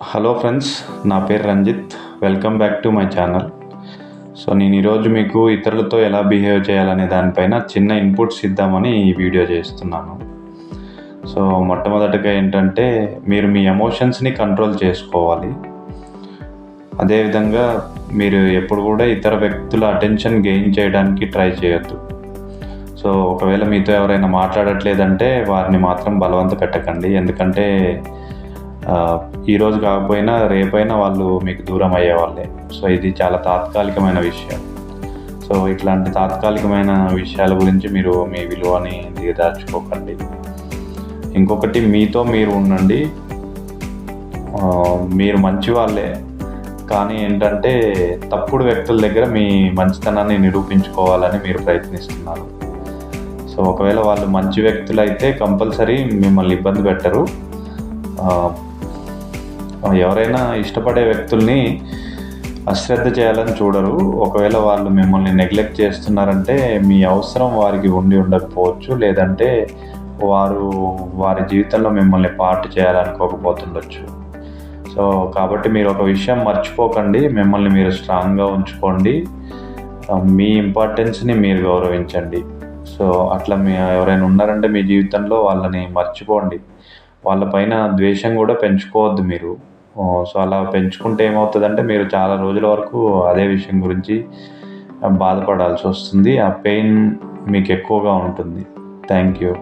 Hello friends నా పేరు Ranjith. Welcome back to my channel so నేను ఈరోజు మీకు ఇతరులతో ఎలా బిహేవ్ చేయాలనే దానిపైన చిన్న ఇన్పుట్స్ ఇద్దామని ఈ వీడియో చేస్తున్నాను. సో మొట్టమొదటిగా ఏంటంటే మీరు మీ ఎమోషన్స్ని కంట్రోల్ చేసుకోవాలి. అదేవిధంగా మీరు ఎప్పుడు కూడా ఇతర వ్యక్తుల అటెన్షన్ గెయిన్ చేయడానికి ట్రై చేయొద్దు. సో ఒకవేళ మీతో ఎవరైనా మాట్లాడట్లేదంటే వారిని మాత్రం బలవంత పెట్టకండి. ఎందుకంటే ఈరోజు కాకపోయినా రేపైనా వాళ్ళు మీకు దూరం అయ్యేవాళ్ళే సో ఇది చాలా తాత్కాలికమైన విషయం. సో ఇట్లాంటి తాత్కాలికమైన విషయాల గురించి మీరు మీ విలువని దిగదార్చుకోకండి ఇంకొకటి మీతో మీరు ఉండండి. మీరు మంచి వాళ్ళే. కానీ ఏంటంటే తప్పుడు వ్యక్తుల దగ్గర మీ మంచితనాన్ని నిరూపించుకోవాలని మీరు ప్రయత్నిస్తున్నారు. సో ఒకవేళ వాళ్ళు మంచి వ్యక్తులు అయితే కంపల్సరీ మిమ్మల్ని ఇబ్బంది పెట్టరు. ఎవరైనా ఇష్టపడే వ్యక్తుల్ని అశ్రద్ధ చేయాలని చూడరు. ఒకవేళ వాళ్ళు మిమ్మల్ని నెగ్లెక్ట్ చేస్తున్నారంటే మీ అవసరం వారికి ఉండి ఉండకపోవచ్చు. లేదంటే వారు వారి జీవితంలో మిమ్మల్ని పాటు చేయాలనుకోకపోతుండొచ్చు. సో కాబట్టి మీరు ఒక విషయం మర్చిపోకండి. మిమ్మల్ని మీరు స్ట్రాంగ్గా ఉంచుకోండి. మీ ఇంపార్టెన్స్ని మీరు గౌరవించండి. సో అట్లా మీ ఎవరైనా ఉన్నారంటే మీ జీవితంలో వాళ్ళని మర్చిపోండి. వాళ్ళపైన ద్వేషం కూడా పెంచుకోవద్దు మీరు. సో అలా పెంచుకుంటే ఏమవుతుందంటే మీరు చాలా రోజుల వరకు అదే విషయం గురించి బాధపడాల్సి వస్తుంది. ఆ పెయిన్ మీకు ఎక్కువగా ఉంటుంది. Thank you.